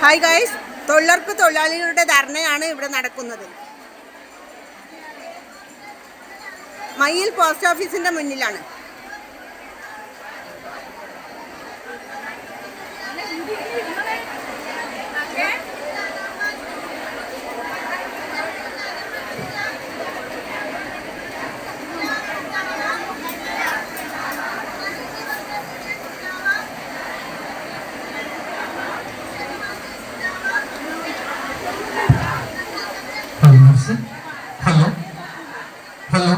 Hi guys തൊഴിലുറപ്പ് തൊഴിലാളികളുടെ ധർണയാണ് ഇവിടെ നടക്കുന്നത്. മയിൽ പോസ്റ്റ് ഓഫീസിന്റെ മുന്നിലാണ് ഹലോ നർസ് ഹലോ ഹലോ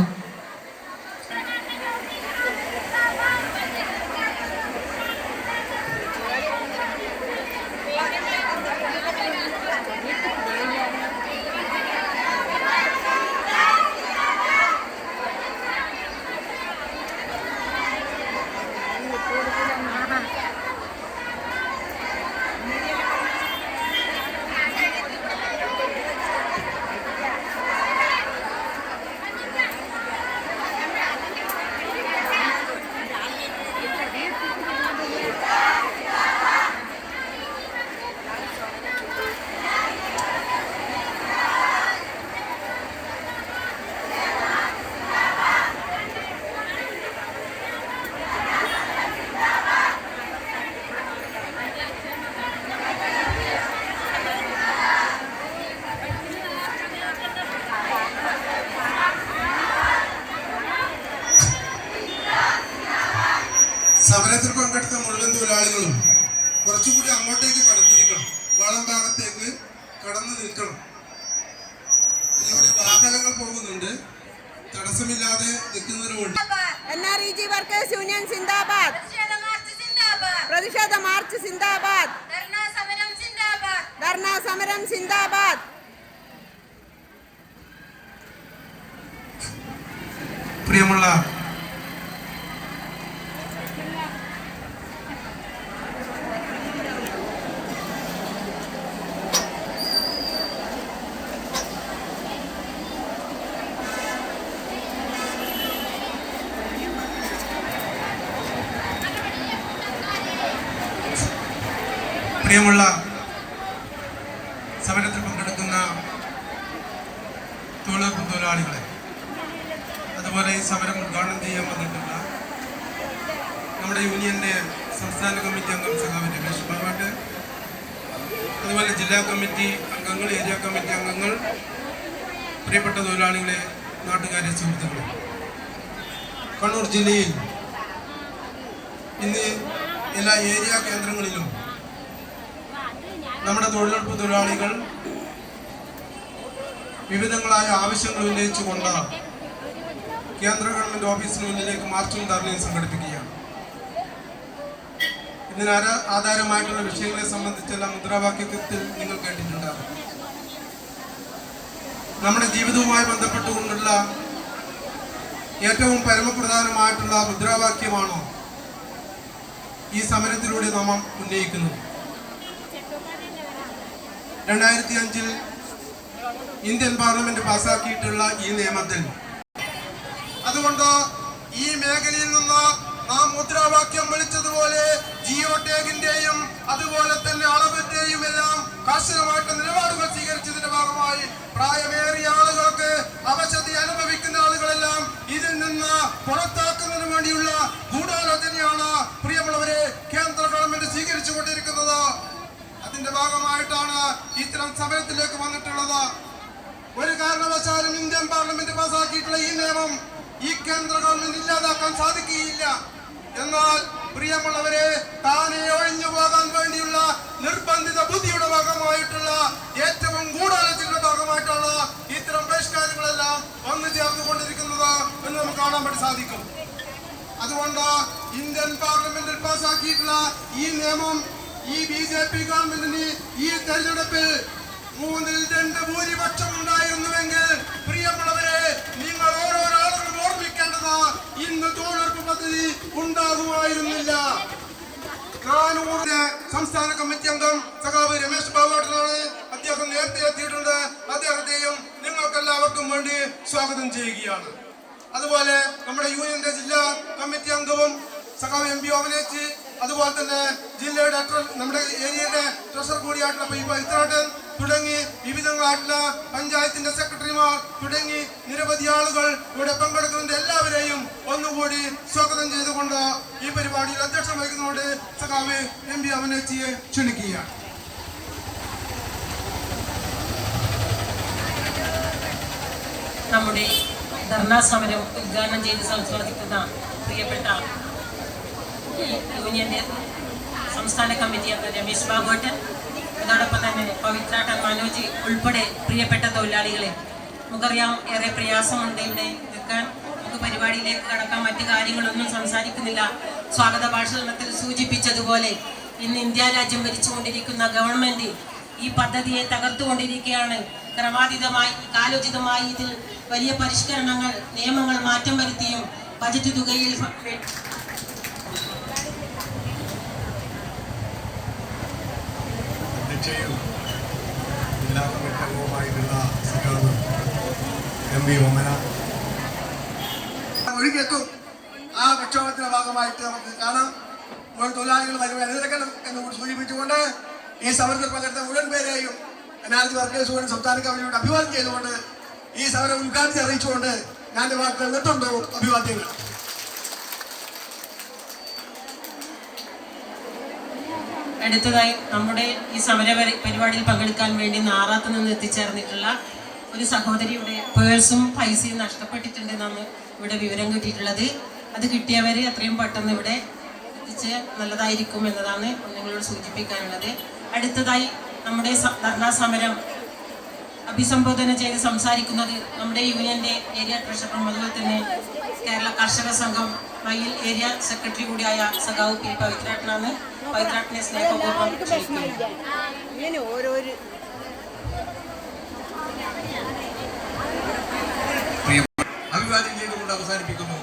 സമരത്തിൽ പങ്കെടുത്ത മുഴുവൻ തൊഴിലാളികളും കുറച്ചുകൂടി അങ്ങോട്ടേക്ക് കടന്നിരിക്കണം. വളം ഭാഗത്തേക്ക് കടന്നു നിൽക്കണം. ഇതിലൂടെ വാഹനങ്ങൾ പോകുന്നുണ്ട്. തടസ്സമില്ലാതെ നിൽക്കുന്നതിനുമുണ്ട് N R E G workers union സിന്ദാബാദ് പ്രതിഷേധ മാർച്ച് സിന്ദാബാദ് പ്രതിഷേധ മാർച്ച് സിന്ദാബാദ് ധർണാ സമരം സിന്ദാബാദ് ധർണാ സമരം സിന്ദാബാദ് പ്രിയമുള്ള പ്രിയമുള്ള സമരത്തിൽ പങ്കെടുക്കുന്ന തൊഴിലുറപ്പ് തൊഴിലാളികളെ അതുപോലെ ഈ സമരം ഉദ്ഘാടനം ചെയ്യാൻ വന്നിട്ടുള്ള നമ്മുടെ യൂണിയന്റെ സംസ്ഥാന കമ്മിറ്റി അംഗം സഖാവ് രമേശ് ബാബാട്ട് അതുപോലെ ജില്ലാ കമ്മിറ്റി അംഗങ്ങൾ ഏരിയ കമ്മിറ്റി അംഗങ്ങൾ പ്രിയപ്പെട്ട തൊഴിലാളികളെ നാട്ടുകാരെ സുഹൃത്തുക്കളെ. കണ്ണൂർ ജില്ലയിൽ ഇന്ന് എല്ലാ ഏരിയ കേന്ദ്രങ്ങളിലും നമ്മുടെ തൊഴിലുറപ്പ് തൊഴിലാളികൾ വിവിധങ്ങളായ ആവശ്യങ്ങൾ ഉന്നയിച്ചുകൊണ്ട് കേന്ദ്ര ഗവൺമെന്റ് ഓഫീസിന് മുന്നിലേക്ക് മാർച്ചും ധർണയും സംഘടിപ്പിക്കുകയാണ്. ഇതിന് ആധാരമായിട്ടുള്ള വിഷയങ്ങളെ സംബന്ധിച്ചുള്ള മുദ്രാവാക്യത്തിൽ നിങ്ങൾ കേട്ടിട്ടുണ്ടാകും. നമ്മുടെ ജീവിതവുമായി ബന്ധപ്പെട്ടുകൊണ്ടുള്ള ഏറ്റവും പരമപ്രധാനമായിട്ടുള്ള മുദ്രാവാക്യമാണോ ഈ സമരത്തിലൂടെ നാം ഉന്നയിക്കുന്നത്? രണ്ടായിരത്തി അഞ്ചിൽ ഇന്ത്യൻ പാർലമെന്റ് പാസാക്കിയിട്ടുള്ള ഈ നിയമത്തിൽ. അതുകൊണ്ട് ഈ മേഖലയിൽ നിന്ന് നാം മുദ്രാവാക്യം വിളിച്ചതുപോലെ ജിയോ ടേഗിന്റെയും അതുപോലെ തന്നെ അളവിന്റെയും എല്ലാം കർശനമായിട്ട് നിലപാടുകൾ സ്വീകരിച്ചതിന്റെ ഭാഗമായി പ്രായമേറിയ ആളുകൾക്ക് അവശതി അനുഭവിക്കുന്ന ആളുകളെല്ലാം ഇതിൽ നിന്ന് പുറത്താക്കുന്നതിന് വേണ്ടിയുള്ള ഗൂഢാലോചനയാണ് പ്രിയമുള്ളവരെ കേന്ദ്ര ഗവൺമെന്റ് സ്വീകരിച്ചു കൊണ്ടിരിക്കുന്നത് അതിന്റെ ഭാഗമായിട്ടാണ് ഇത്തരം സമരത്തിലേക്ക് വന്നിട്ടുള്ളത്. ഒരു കാരണവശാലും ഇന്ത്യൻ പാർലമെന്റ് പാസാക്കിയിട്ടുള്ള ഈ നിയമം ഈ കേന്ദ്ര ഗവൺമെന്റ് ഇല്ലാതാക്കാൻ സാധിക്കുകയില്ല. എന്നാൽ പ്രിയമുള്ളവരെ താനെ ഒഴിഞ്ഞു പോകാൻ വേണ്ടിയുള്ള നിർബന്ധിത ബുദ്ധിയുടെ ഭാഗമായിട്ടുള്ള ഏറ്റവും ഗൂഢാലോചനയുടെ ഭാഗമായിട്ടുള്ള ഇത്തരം പരിഷ്കാരങ്ങളെല്ലാം വന്നു ചേർന്നുകൊണ്ടിരിക്കുന്നത് എന്ന് നമുക്ക് കാണാൻ വേണ്ടി സാധിക്കും. അതുകൊണ്ട് ഇന്ത്യൻ പാർലമെന്റിൽ പാസാക്കിയിട്ടുള്ള ഈ നിയമം ഈ ബി ജെ പി ഗവൺമെന്റിന് ഈ തെരഞ്ഞെടുപ്പിൽ മൂന്നിൽ രണ്ട് ഭൂരിപക്ഷം ഉണ്ടായിരുന്നുവെങ്കിൽ പ്രിയമുള്ളവരെ നിങ്ങൾ ഓരോരാളും ഓർമ്മിക്കേണ്ടത് ഇന്ന് തൊഴിലുറപ്പ് പദ്ധതി ഉണ്ടാകുമായിരുന്നില്ല. സംസ്ഥാന കമ്മിറ്റി അംഗം സഖാവ് രമേശ് ബാബുട്ടനാണ് അദ്ദേഹം നേരത്തെ എത്തിയിട്ടുണ്ട്. അദ്ദേഹത്തെയും നിങ്ങൾക്കെല്ലാവർക്കും വേണ്ടി സ്വാഗതം ചെയ്യുകയാണ്. അതുപോലെ നമ്മുടെ യൂണിയന്റെ ജില്ലാ കമ്മിറ്റി അംഗവും സഖാവ് എം പി ഓമനേച്ച് അതുപോലെ തന്നെ ജില്ലയുടെ നമ്മുടെ ഏരിയയുടെ ട്രഷർ കൂടിയായിട്ടുള്ള പൈത്രാട്ടൻ തുടങ്ങി വിവിധങ്ങളായിട്ടുള്ള പഞ്ചായത്തിന്റെ സെക്രട്ടറിമാർ തുടങ്ങി നിരവധി ആളുകൾ ഇവിടെ പങ്കെടുക്കുന്നുണ്ട്. എല്ലാവരെയും ഒന്നുകൂടി സ്വാഗതം ചെയ്തുകൊണ്ട് ഈ പരിപാടിയിൽ അധ്യക്ഷം വഹിക്കുന്നതോട് സഖാവ് എം പി അമനച്ചിയെ ക്ഷണിക്കുകയാണ്. നമ്മുടെ ധർണാ സമരം ഉദ്ഘാടനം ചെയ്ത് സംസാരിക്കുന്ന പ്രിയപ്പെട്ട യൂണിയന്റെ സംസ്ഥാന കമ്മിറ്റി അംഗം രമേശ് ബാബോട്ടൻ അതോടൊപ്പം തന്നെ പവിത്രാട്ടൻ മനോജ് ഉൾപ്പെടെ പ്രിയപ്പെട്ട തൊഴിലാളികളെ നമുക്കറിയാം ഏറെ പ്രയാസമുണ്ട് ഇവിടെ നിൽക്കാൻ. നമുക്ക് പരിപാടിയിലേക്ക് കടക്കാൻ മറ്റു കാര്യങ്ങളൊന്നും സംസാരിക്കുന്നില്ല. സ്വാഗത ഭാഷണത്തിൽ സൂചിപ്പിച്ചതുപോലെ ഇന്ന് ഇന്ത്യ രാജ്യം ഭരിച്ചുകൊണ്ടിരിക്കുന്ന ഗവൺമെന്റ് ഈ പദ്ധതിയെ തകർത്തുകൊണ്ടിരിക്കുകയാണ്. ക്രമാതീതമായി കാലോചിതമായി ഇതിൽ വലിയ പരിഷ്കരണങ്ങൾ നിയമങ്ങൾ മാറ്റം വരുത്തിയും ബജറ്റ് തുകയിൽ നിശ്ചയം ജില്ലാ കമ്മിറ്റി അംഗവുമായിട്ടുള്ള സഖാവ് എം വി ഓമന. ആ പ്രക്ഷോഭത്തിന്റെ ഭാഗമായിട്ട് നമുക്ക് കാണാം. മുഴുവൻ തൊഴിലാളികൾ വരുവാൻ അനുവദിക്കണം എന്ന് കൂടി സൂചിപ്പിച്ചുകൊണ്ട് ഈ സമരത്തിൽ പങ്കെടുത്ത മുഴുവൻ പേരെയും വർക്കേഴ്സ് സംസ്ഥാന കമ്മിറ്റിയോട് ചെയ്തുകൊണ്ട് ഈ സമരം ഉദ്ഘാടനം അറിയിച്ചുകൊണ്ട് ഞാൻ വാക്കുകൾ നിർത്തുന്നു. അഭിവാദ്യങ്ങൾ. അടുത്തതായി നമ്മുടെ ഈ സമര പരിപാടിയിൽ പങ്കെടുക്കാൻ വേണ്ടി നാറാത്ത് നിന്ന് എത്തിച്ചേർന്നിട്ടുള്ള ഒരു സഹോദരിയുടെ പേഴ്സും പൈസയും നഷ്ടപ്പെട്ടിട്ടുണ്ടെന്നാണ് ഇവിടെ വിവരം കിട്ടിയിട്ടുള്ളത്. അത് കിട്ടിയവര് അത്രയും പെട്ടെന്ന് ഇവിടെ എത്തിച്ച് നല്ലതായിരിക്കും എന്നതാണ് നിങ്ങളോട് സൂചിപ്പിക്കാനുള്ളത്. അടുത്തതായി നമ്മുടെ ധർണാ സമരം അഭിസംബോധന ചെയ്ത് സംസാരിക്കുന്നത് നമ്മുടെ യൂണിയന്റെ ഏരിയ ട്രഷററും അതുപോലെ തന്നെ കേരള കർഷക സംഘം മയിൽ ഏരിയ സെക്രട്ടറി കൂടിയായ സഖാവ് പി. പവിത്രാട്ടനാണ്. ഇങ്ങനെ ഓരോരു അഭിവാദ്യം ചെയ്തുകൊണ്ട് അവസാനിപ്പിക്കുന്നു.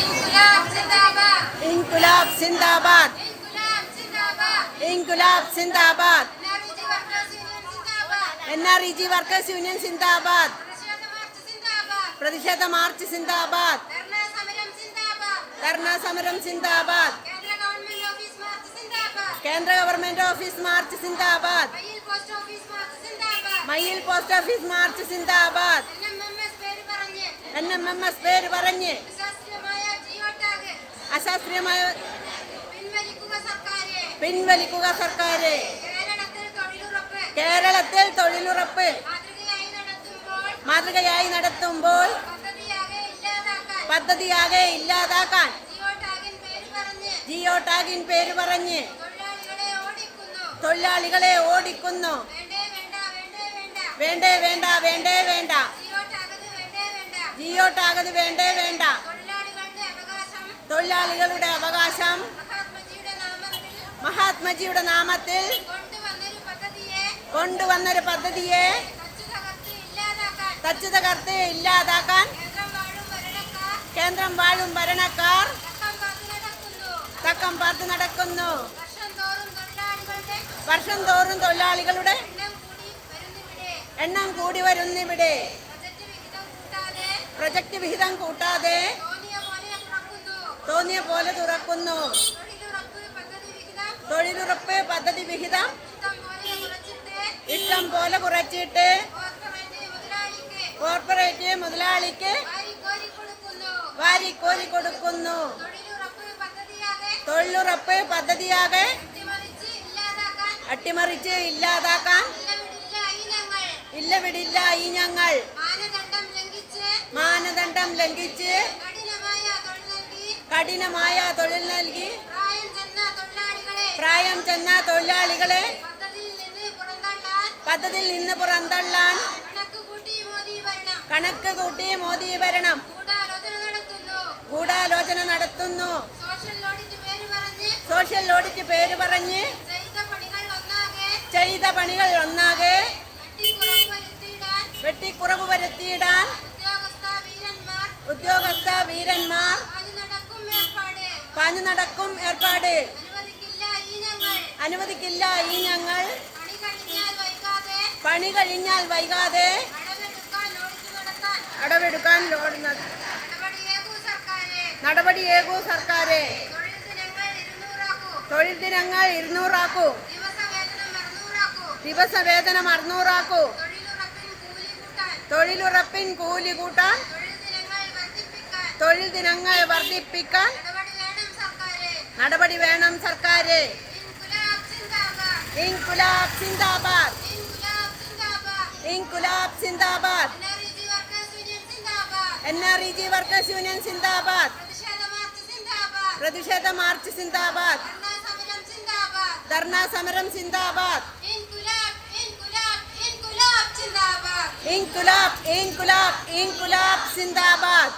ഇൻകുലാബ് സിന്ദാബാദ്. ഇൻകുലാബ് സിന്ദാബാദ് ഇൻകുലാബ് സിന്ദാബാദ് ഇൻകുലാബ് സിന്ദാബാദ് എൻആർജി വർക്കേഴ്സ് യൂണിയൻ സിന്ദാബാദ് N R E G workers union സിന്ദാബാദ്? പ്രതിഷേധ മാർച്ച് സിന്ദാബാദ്. ധർണാ സമരം സിന്ദാബാദ്. കേന്ദ്ര ഗവൺമെന്റ് ഓഫീസ് മാർച്ച് സിന്ദാബാദ്. മയിൽ പോസ്റ്റ് ഓഫീസ് മാർച്ച് സിന്ദാബാദ്. എൻ എം എം എസ് പേര് പറഞ്ഞ്. അശാസ്ത്രീയമായ പിൻവലിക്കുക സർക്കാരെ പിൻവലിക്കുക സർക്കാരെ കേരളത്തിൽ തൊഴിലുറപ്പ് കേരളത്തിൽ തൊഴിലുറപ്പ് മാതൃകയായി നടത്തുമ്പോൾ പദ്ധതിയാകെ ഇല്ലാതാക്കാൻ ജിയോ ടാഗിൻ പേര് പറഞ്ഞ് തൊഴിലാളികളെ ഓടിക്കുന്നു. വേണ്ടേ വേണ്ട വേണ്ടേ വേണ്ടേ. ജിയോ ടാഗത് വേണ്ടേ വേണ്ട. തൊഴിലാളികളുടെ അവകാശം. മഹാത്മജിയുടെ നാമത്തിൽ മഹാത്മജിയുടെ നാമത്തിൽ കൊണ്ടുവന്നൊരു പദ്ധതിയെ കൊണ്ടുവന്നൊരു പദ്ധതിയെ തച്ചു തകർത്ത് ഇല്ലാതാക്കാൻ കേന്ദ്രം വാഴും ഭരണക്കാർ തക്കം പാർത്ത് നടക്കുന്നു. വർഷം തോറും തൊഴിലാളികളുടെ എണ്ണം കൂടി വരുന്നിവിടെ. പ്രൊജക്ട് വിഹിതം കൂട്ടാതെ തോന്നിയ പോലെ തുറക്കുന്നു. തൊഴിലുറപ്പ് പദ്ധതി വിഹിതം വിഹിതം കൊല കുറച്ചിട്ട് കോർപ്പറേറ്റ് മുതലാളിക്ക് വാരിക്കോരി കൊടുക്കുന്നു. തൊഴിലുറപ്പ് പദ്ധതിയാകെ അട്ടിമറിച്ച് ഇല്ലാതാക്കാൻ ഇല്ല വിടില്ല ഈ ഞങ്ങൾ. മാനദണ്ഡം ലംഘിച്ച് കഠിനമായ തൊഴിൽ നൽകി പ്രായം ചെന്ന തൊഴിലാളികളെ പദ്ധതിയിൽ നിന്ന് പുറന്തള്ളാൻ കണക്ക് കൂട്ടി മോദി ഭരണം. ഗൂഢാലോചന നടത്തുന്നു. സോഷ്യൽ ഓഡിറ്റ് പേര് പറഞ്ഞ് ചെയ്ത പണികൾ ഒന്നാകെ വെട്ടിക്കുറവ് വരുത്തിയിടാൻ ഉദ്യോഗസ്ഥ വീരന്മാർ പാഞ്ഞു നടക്കും ഏർപ്പാട്. അനുവദിക്കില്ല ഈ ഞങ്ങൾ അനുവദിക്കില്ല ഈ ഞങ്ങൾ പണി കഴിഞ്ഞാൽ വൈകാതെ പണി കഴിഞ്ഞാൽ വൈകാതെ അടവെടുക്കാൻ ലോടുന്ന നടപടിയേകൂ സർക്കാരെ. തൊഴിൽ ദിനങ്ങൾ ഇരുന്നൂറാക്കൂ. ദിവസ വേതനം ദിവസവേതനം അറുന്നൂറാക്കൂ. തൊഴിലുറപ്പിൻ കൂലി കൂട്ടാൻ. തൊഴിൽ ദിനങ്ങൾ വർദ്ധിപ്പിക്കാൻ. നടപടി നടപടി വേണം സർക്കാരെ. ഇൻകുലാബ് സിന്ദാബാദ്. യൂണിയൻ സിന്ദാബാദ്. N R E G workers union സിന്ദാബാദ്. പ്രതിഷേധ മാർച്ച് സിന്ദാബാദ്. ധർണാ സമരം ഇൻകുലാബ് ഇൻകുലാബ് ഇൻകുലാബ്. സിന്ദാബാദ് ഇൻകുലാബ് ഇൻകുലാബ് ഇൻകുലാബ് സിന്ദാബാദ്.